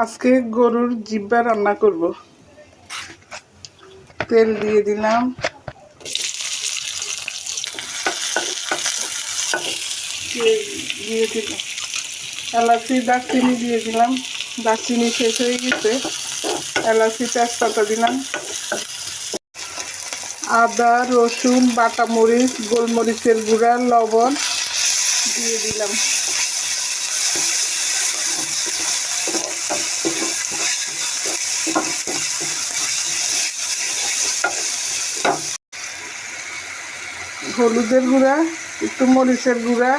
আজকে গরুর জিব্বা রান্না করব। তেল দিয়ে দিলাম। দিয়ে- দিলাম। এলাচি, দারচিনি দিয়ে দিলাম। দারচিনি শেষ হয়ে গেছে। এলাচি, তেজপাতা দিলাম। আদা, রসুন, বাটা মরিচ, গোলমরিচের গুঁড়া, লবণ দিয়ে দিলাম। হলুদের গুঁড়া, একটু মরিচের গুঁড়া,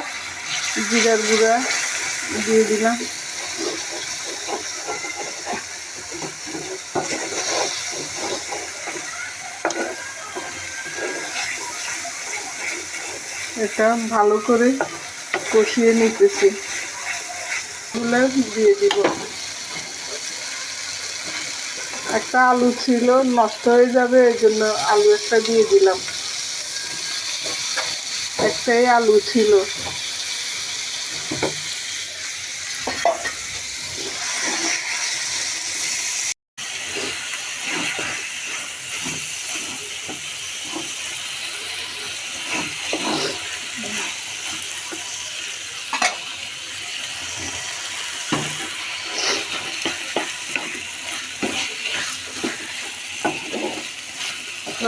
জিরার গুঁড়া দিয়ে দিলাম। এটা ভালো করে কষিয়ে নিতেছি। গুলো দিয়ে দিব। একটা আলু ছিল, নষ্ট হয়ে যাবে, এই জন্য আলু একটা দিয়ে দিলাম। একটাই আলু ছিল।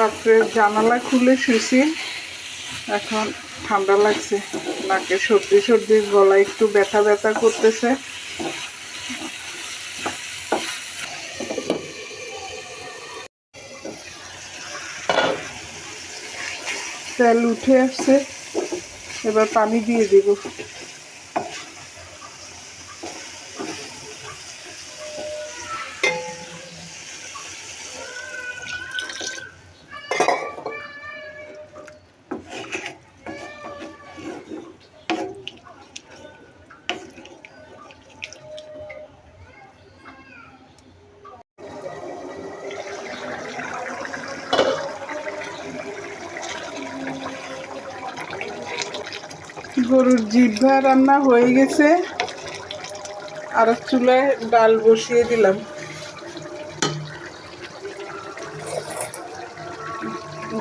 রাত্রে জানালা খুলে শুয়েছি। এখন ঠান্ডা লাগছে। নাকে সর্দি সর্দি গলা একটু ব্যথা ব্যথা করতেছে। তেল উঠে আসছে। এবার পানি দিয়ে দিব। গরুর জিভা রান্না হয়ে গেছে। আর চুলায় ডাল বসিয়ে দিলাম।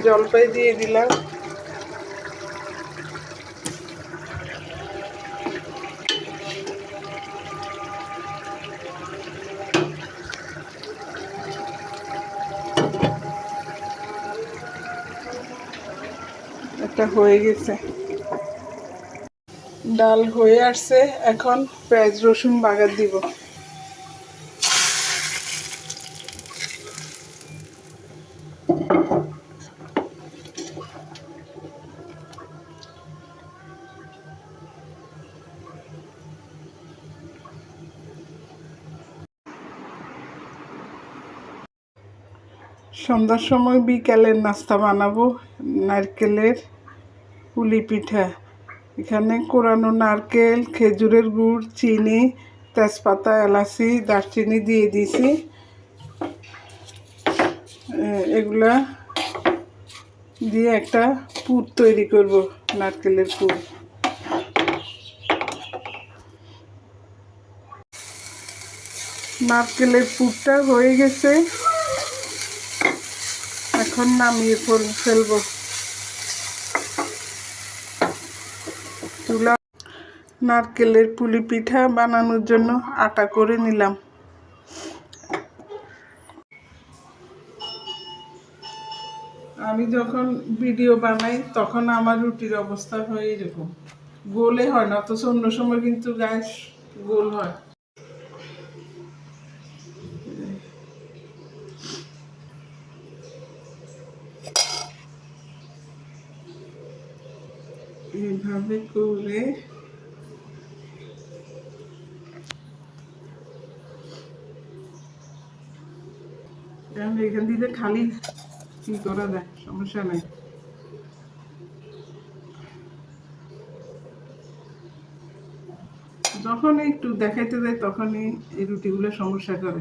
জলপাই দিয়ে দিলাম। হয়ে গেছে। ডাল হয়ে আসছে, এখন পেঁয়াজ, রসুন বাগার দিব। সন্ধ্যার সময় বিকালের নাস্তা বানাবো, নারকেলের পুলি পিঠা। এখানে কোরানো নারকেল, খেজুরের গুড়, চিনি, তেজপাতা, এলাচি, দারচিনি দিয়ে দিয়েছি। এ- এগুলা দিয়ে একটা পুর তৈরি করব, নারকেলের পুর। নারকেলের পুরটা হয়ে গেছে। এখন নামিয়ে ফেল- ফেলব। তুলা নারকেলের পুলি পিঠা বানানোর জন্য আটা করে নিলাম। আমি যখন ভিডিও বানাই, তখন আমার রুটির অবস্থা হয় এরকম। গোলে হয় না, অথচ অন্য সময় কিন্তু গ্যাস গোল হয়। এইভাবে করে এখন থেকে খালি কি করা যায় সমস্যা নাই যখন একটু দেখাইতে যায় তখনই এই রুটিগুলো সমস্যা করে।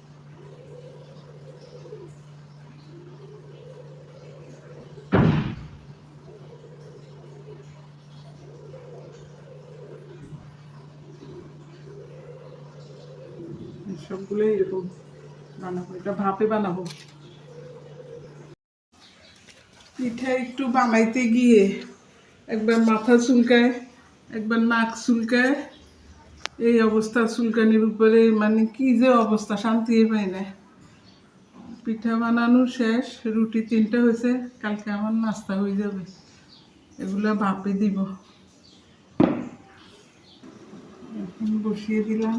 হুম। সবগুলো এরকম বানাবো, এটা ভাপে বানাবো। পিঠা একটু বানাইতে গিয়ে একবার মাথা চুলকায়, একবার নাক চুলকায়, এই অবস্থা চুলকানির উপরে মানে কি যে অবস্থা শান্তি পাই না। পিঠা বানানো শেষ, রুটি তিনটা হয়েছে, কালকে আমার নাস্তা হয়ে যাবে। এগুলা ভাপে দিব। এখন বসিয়ে দিলাম।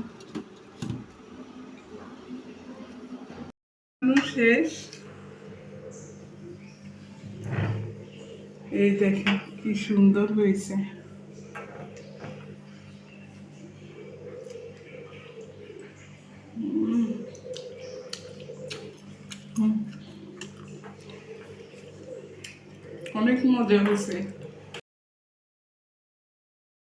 শেষ। এই দেখেন কি সুন্দর হয়েছে। অনেক মজা হয়েছে।